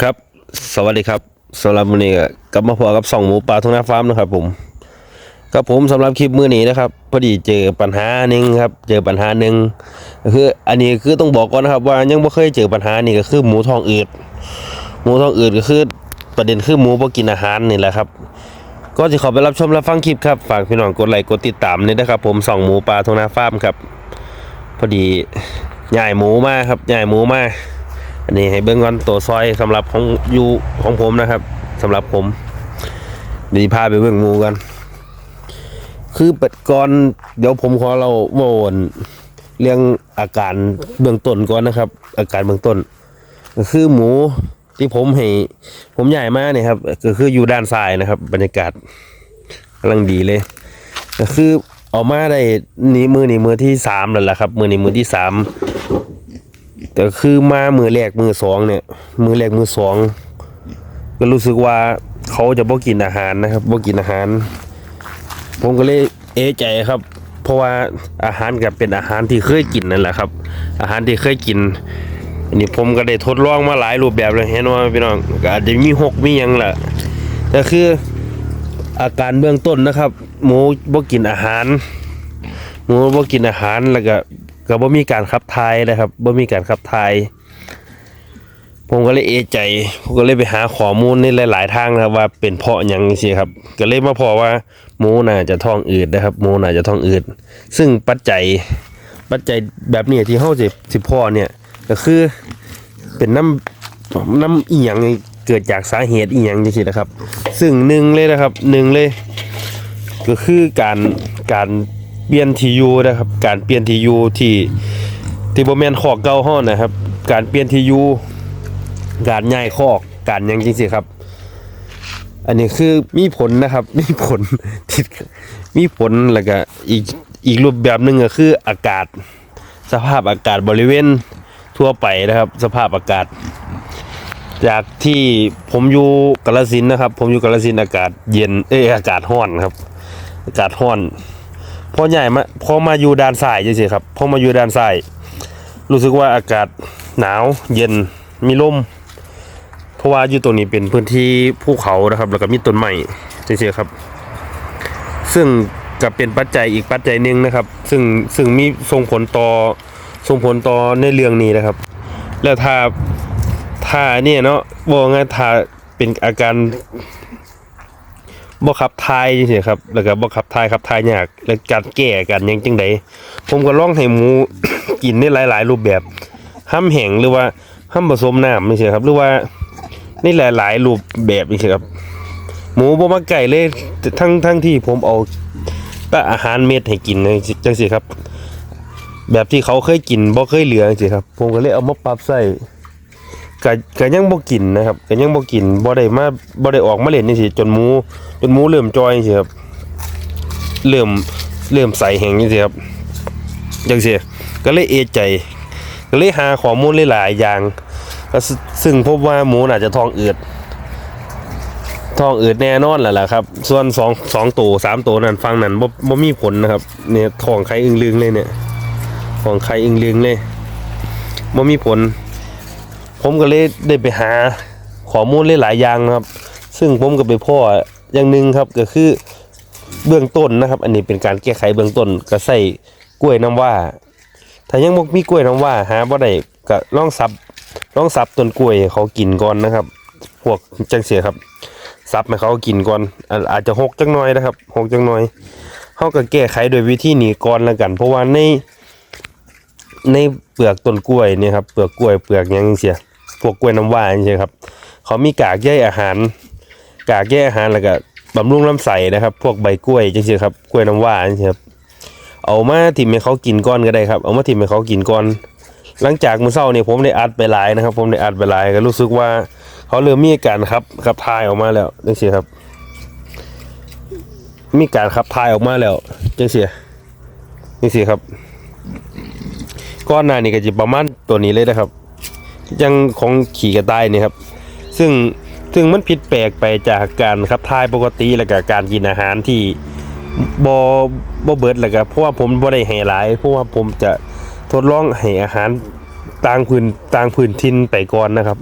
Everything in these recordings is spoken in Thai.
ครับสวัสดีครับสำหรับมื้อนี้ก็กลับมาพบกับสองหมูป่าทุ่งนาฟาร์มนะครับผมครับผมสำหรับคลิปมือนี้นะครับพอดีเจอปัญหาหนึ่งครับ เจอปัญหาหนึ่งก็คืออันนี้คือต้องบอกก่อนนะครับว่ายังไม่เคยเจอปัญหานี่ก็คือหมูทองอืดหมูทองอืดก็คือประเด็นคือหมูบ่กินอาหารนี่แหละครับ ก็จะขอไปรับชมรับฟังคลิปครับฝากพี่น้องกดไลค์กดติดตามนี่นะครับ ผมสองหมูป่าทุ่งนาฟาร์มครับ พอดีใหญ่หมูมากครับใหญ่หมูมาอั นนี้ให้เบิ้งก่อนตัวซอยสำหรับของอยู่ของผมนะครับสำหรับผมดีพาไปเบิ้งหมูกันคือเปิดก่อนเดี๋ยวผมขอเราโวนเรื่องอาการเบื้องต้นก่อนนะครับ อาการเบื้องต้น ก็คือหมูที่ผมให้ผมใหญ่มากเนี่ยครับ ก็คืออยู่ด้านซ้ายนะครับ บรรยากาศกำลังดีเลย ก็คือออกมาได้นี่มือนี่มือที่สามแล้วล่ะครับ มือนี่มือที่สาม แต่คือมามือแรกมือสองเนี่ย มือแรกมือสองก็รู้สึกว่าเขาจะบ่กินอาหารนะครับบ่กินอาหาร ผมก็เลยเอะใจครับ เพราะว่าอาหารกับเป็นอาหารที่เคยกินนั่นแหละครับ อาหารที่เคยกินอันนี้ผมก็ได้ทดลองมาหลายรูปแบบเลยเห็นว่าพี่น้องอาจจะมีหกมียังแหละแต่คืออาการเบื้องต้นนะครับ หมูบ่กินอาหาร หมูบ่กินอาหารแล้วก็ ก็บ่มีการขับถ่ายนะครับบ่มีการขับถ่ายผมก็เลยเอใจผมก็เลยไปหาข้อมูลในหลาย ๆ ทางนะครับ ว่าเป็นเพราะหยังสิครับ ก็เลยมาพอว่าหมูน่าจะท้องอืดนะครับหมูน่าจะท้องอืดซึ่งปัจจัยปัจจัยแบบนี้ที่เฮาสิสิพ่อเนี่ยก็คือเป็นน้ำน้ำอีหยังเกิดจากสาเหตุอีหยังจังซี่นะครับ ซึ่งหนึ่งเลยนะครับหนึ่งเลย ก็คือการการ ปลี่ยนทียูนะครับ การเปลี่ยนทียูที่ที่บ่แมนขอกเก่าฮ้อนนะครับ การเปลี่ยนทียูการย้ายคอกการยังจริงๆครับ อันนี้คือมีผลนะครับ มีผลติดมีผลแล้วก็อีกอีกรูปแบบหนึ่งก็คืออากาศ สภาพอากาศบริเวณทั่วไปนะครับ สภาพอากาศ จากที่ผมอยู่กาฬสินนะครับ ผมอยู่กาฬสินอากาศเย็นเอ้ยอากาศร้อนครับ อากาศร้อน พอใหญ่มาพอมาอยู่ด้านซ้ายจังซี่ครับพอมาอยู่ด้านซ้ายรู้สึกว่าอากาศหนาวเย็นมีลมเพราะว่าอยู่ตรงนี้เป็นพื้นที่ภูเขานะครับ แล้วก็มีต้นไม้จังซี่ครับ ซึ่งก็เป็นปัจจัยอีกปัจจัยหนึ่งนะครับ ซึ่งซึ่งมีส่งผลต่อส่งผลต่อในเรื่องนี้นะครับ แล้วถ้าถ้าเนี่ยเนาะบอกไงถ้าเป็นอาการ บ่ขับทายจังซี่ครับ แล้วก็บ่ขับทายขับทายยากแล้วการแก้กันหยังจังไดผมก็ลองให้หมู กินในหลาย ๆ รูปแบบห้ำแห้งหรือว่าห้ำผสมน้ำจังซี่ครับหรือว่าในหลาย ๆ รูปแบบจังซี่ครับ หมูบ่มาไก่เลยทั้งทั้งที่ผมเอาแต่อาหารเม็ดให้กินจังซี่ครับ แบบที่เขาเคยกินบ่เคยเหลือจังซี่ครับ ผมก็เลยเอามาปรับใส่ ก็ก็ยังบ่กินนะครับก็ยังบ่กินบ่ได้มาบ่ได้ออกมาเล่นจังซี่จนหมูจนหมูเริ่มจอยจังซี่ครับเริ่มเริ่มใสแห้งจังซี่ครับจังซี่ก็เลยเอใจ ก็เลยหาข้อมูลหลายๆอย่างก็ซึ่งพบว่าหมูน่าจะท้องอืดท้องอืดแน่นอนแหละล่ะครับ ส่วน2 2ตัว3ตัวนั้นฟังนั้นบ่บ่มีผลนะครับเนี่ยท้องไข่อึ้งลึงเลยเนี่ยท้องไข่อึ้งลึงเลยบ่มีผล ผมก็เลยได้ไปหาข้อมูลหลายๆอย่างนะครับ ซึ่งผมก็ไปพ่ออย่างหนึ่งครับก็คือเบื้องต้นนะครับ อันนี้เป็นการแก้ไขเบื้องต้นก็ใส่กล้วยน้ำว่า ถ้ายังบ่มีกล้วยน้ำว่าหาบ่ได้ก็ลองสับลองสับต้นกล้วยให้เขากินก่อนนะครับ พวกจังเสียครับสับให้เขากินก่อน อาจจะหกจังหน่อยนะครับหกจังหน่อยเขาก็แก้ไขโดยวิธีนี้ก่อนล้วกัน เพราะว่าในในเปลือกต้นกล้วยเนี่ยครับเปลือกกล้วยเปลือกยังเสีย พวกกล้วยน้ำว้าอย่างเงี้ยครับ เขามีกากใยอาหาร กากใยอาหารแล้วก็บำรุงลำไส้นะครับ พวกใบกล้วยจังซี่ครับกล้วยน้ำว้าจังซี่ครับเอามาทิ่มให้เขากินก่อนก็ได้ครับ เอามาทิ่มให้เขากินก่อน หลังจากมื้อเช้านี่ผมได้อัดไปหลายนะครับ ผมได้อัดไปหลายก็รู้สึกว่า เขาเริ่มมีอาการครับขับถ่ายออกมาแล้วจังซี่ครับ มีการขับถ่ายออกมาแล้วจังซี่จังซี่ครับก้อนหน้านี่ก็จะประมาณตัวนี้เลยนะครับ ยังของขี่กระต่ายนี่ครับ ซึ่งซึ่งมันผิดแปลกไปจากการขับถ่ายปกติแล้วก็การกินอาหารที่บบ่เบิดแล้วก็เพราะว่าผมบ่ได้ให้หลาย เพราะว่าผมจะทดลองให้อาหารต่างพื้นต่างพื้นทินไปก่อนนะครับ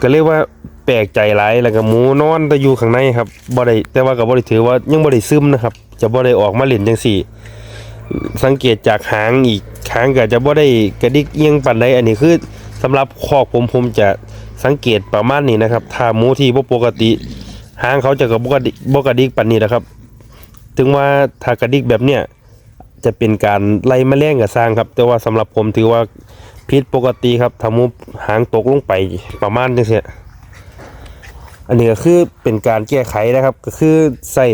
ก็เรียกว่าแปลกใจหลายแล้วก็หมูนอนแต่อยู่ข้างในครับบ่ได้แต่ว่าก็บ่ได้ถือว่ายังบ่ได้ซึมนะครับ จะบ่ได้ออกมาเล่นจังซี่ สังเกตจากหางอีกหางก็จะบ่ได้กระดิกเอียงปานใดอันนี้คือสำหรับคอกผมผมจะสังเกตประมาณนี้นะครับ ถ้าหมูที่บ่ปกติ หางเขาจะก็บ่กระดิกบกระดิกปานนี้นะครับ ถึงว่าถ้ากระดิกแบบเนี้ยจะเป็นการไล่แมลงกับสร้างครับ แต่ว่าสำหรับผมถือว่าผิดปกติครับถ้าหมูหางตกลงไปประมาณจังซี่อันนี้ก็คือเป็นการแก้ไขนะครับ ก็คือใส่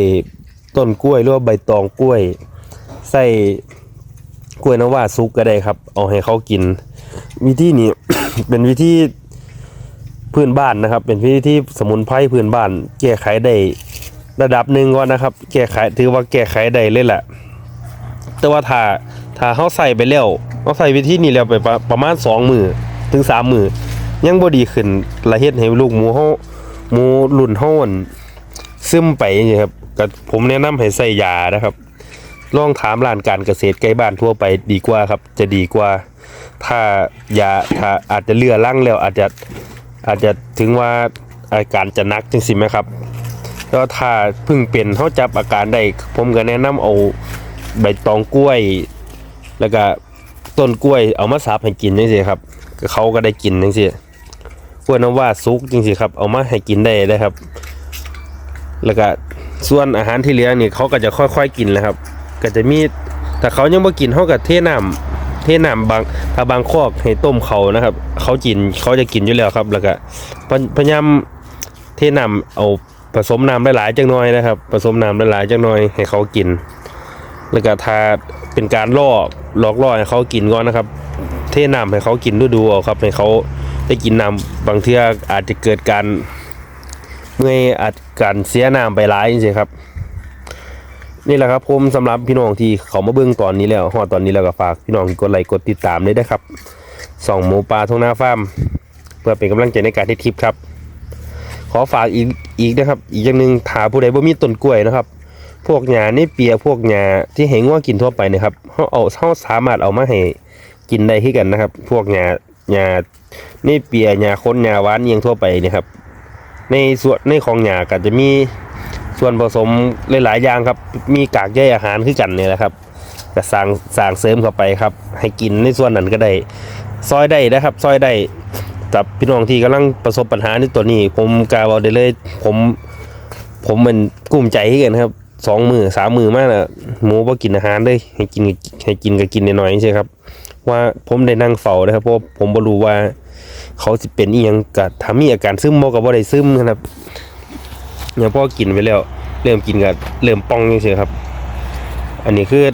ต้นกล้วยหรือว่าใบตองกล้วย ใส่กล้วยน้ำว้าซุกก็ได้ครับ เอาให้เขากิน วิธีนี้ เป็นวิธีพื้นบ้านนะครับ เป็นวิธีที่สมุนไพรพื้นบ้าน แก้ไขได้ระดับหนึ่งก่อนนะครับ แก้ไขถือว่าแก้ไขได้เลยแหละแต่ว่าถ้าถ้าเขาใส่ไปแล้วเขาใส่วิธีนี้แล้วไปประประมาณสองมือถึงสามมือยังบ่ดีขึ้นละเฮ็ดให้ลูกหมูเขาหมูรุ่นเฮาอั่นซึมไปนี่ครับก็ผมแนะนำให้ใส่ยานะครับ ลองถามร้านการเกษตรใกล้บ้านทั่วไปดีกว่าครับ จะดีกว่า ถ้ายาถ้าอาจจะเลือลั่งแล้วอาจจะอาจจะถึงว่าอาการจะนักจังสิไหมครับแล้วถ้าเพิ่งเป็นเขาจับอาการได้ผมก็แนะนำเอาใบตองกล้วย แล้วก็ต้นกล้วยเอามาสับให้กินจังซี่ครับเขาก็ได้กินจังซี่กล้วยน้ำว่าซุกจังซี่ครับ เอามาให้กินได้ได้ครับ แล้วก็ส่วนอาหารที่เหลือนี่เขาก็จะค่อยๆกินแหละครับ ก็จะมีแต่เขายังบ่กินเขากับเทน้ำเทน้ำบางถ้าบางคอกให้ต้มเขานะครับ เขากินเขาจะกินอยู่แล้วครับ แล้วก็พยายามเทน้ำเอาผสมน้ำหลายๆจังหน่อยนะครับ ผสมน้ำหลายๆจังหน่อยให้เขากิน แล้วก็ถ้าเป็นการล่อหลอกล่อให้เขากินก่อนนะครับ เทน้ำให้เขากินดูๆเอาครับให้เขาได้กินน้ำบางเทื่ออาจจะเกิดการเมื่อยอาจการเสียน้ำไปหลายจริงๆครับ นี่แหละครับผมสำหรับพี่น้องที่เขามาเบิ่งตอนนี้แล้วฮอดตอนนี้แล้วก็ฝากพี่น้องกดไลค์กดติดตามด้วยนะครับส่องหมูปลาทงหน้าฟาร์มเพื่อเป็นกำลังใจในการที่คลิปครับ ขอฝากอีกอีกนะครับ อีกอย่างหนึ่งถาผู้ใดบ่มีต้นกล้วยนะครับ พวกหญ้านี่เปียพวกหญ้าที่ให้งัวกินทั่วไปนะครับเฮาเอาเฮาสามารถเอามาให้กินได้ที่กันนะครับ พวกหญ้าหญ้านี่เปียหญ้าคนหญ้าหวานเอียงทั่วไปนี่ครับ ในส่วนในของหญ้าก็จะมี ส่วนผสมหลาย ๆ อย่างครับ มีกากใยอาหารคือกันเนี่ยแหละครับก็สั่งสั่งเสริมเข้าไปครับ ให้กินในส่วนนั้นก็ได้ซอยได้นะครับ ซอยได้กับพี่น้องที่กำลังประสบปัญหาในตัวนี้ ผมกล่าวเอาได้เลย ผมผมเป็นกลุ่มใจให้กันครับสองมือสามมือมากนะหมูบ่กินอาหารเลยให้กินให้กินก็กินน้อยๆใช่ครับ ว่าผมได้นั่งเฝ้านะครับเพราะผมบ่รู้ว่า เขาสิเป็นอีหยังก็ถ้ามีอาการซึมบ่ก็บ่ได้ซึมนะครับ เนี่ยพอกินไปแล้ว เริ่มกินก็เริ่มป่องจังซี่ครับ อันนี้คือ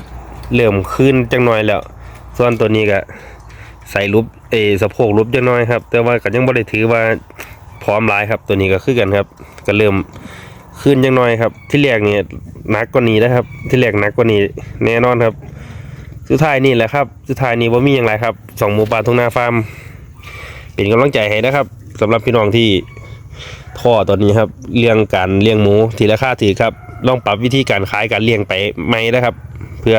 เริ่มขึ้นจังหน้อยแล้ว ส่วนตัวนี้ก็ใส่รูปเอสะโพกรูปจังหน้อยครับ แต่ว่าก็ยังบ่ได้ถือว่าพร้อมหลายครับ ตัวนี้ก็คือกันครับ ก็เริ่มขึ้นจังหน้อยครับ ที่แรกเนี่ยนักกว่านี้นะครับ ที่แรกนักกว่านี้แน่นอนครับ สุดท้ายนี่แหละครับ สุดท้ายนี้บ่ามีหยังไรครับสองหมูป่าทุ่งนาฟาร์มเป็นกำลังใจให้นะครับสำหรับพี่น้องที่ ท่อตัวนี้ครับเลี้ยงการเลี้ยงหมูทีละค่าถือครับลองปรับวิธีการขายการเลี้ยงไปไหมนะครับ เพื่อ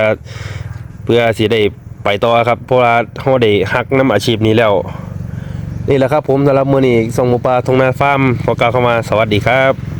เพื่อสิได้ไปต่อครับเพราะว่าเขาได้ฮักน้ำอาชีพนี้แล้ว นี่แหละครับผมสำหรับมือนี้ส่งหมูปลาทงนาฟาร์มขอกล่าวเข้ามาสวัสดีครับ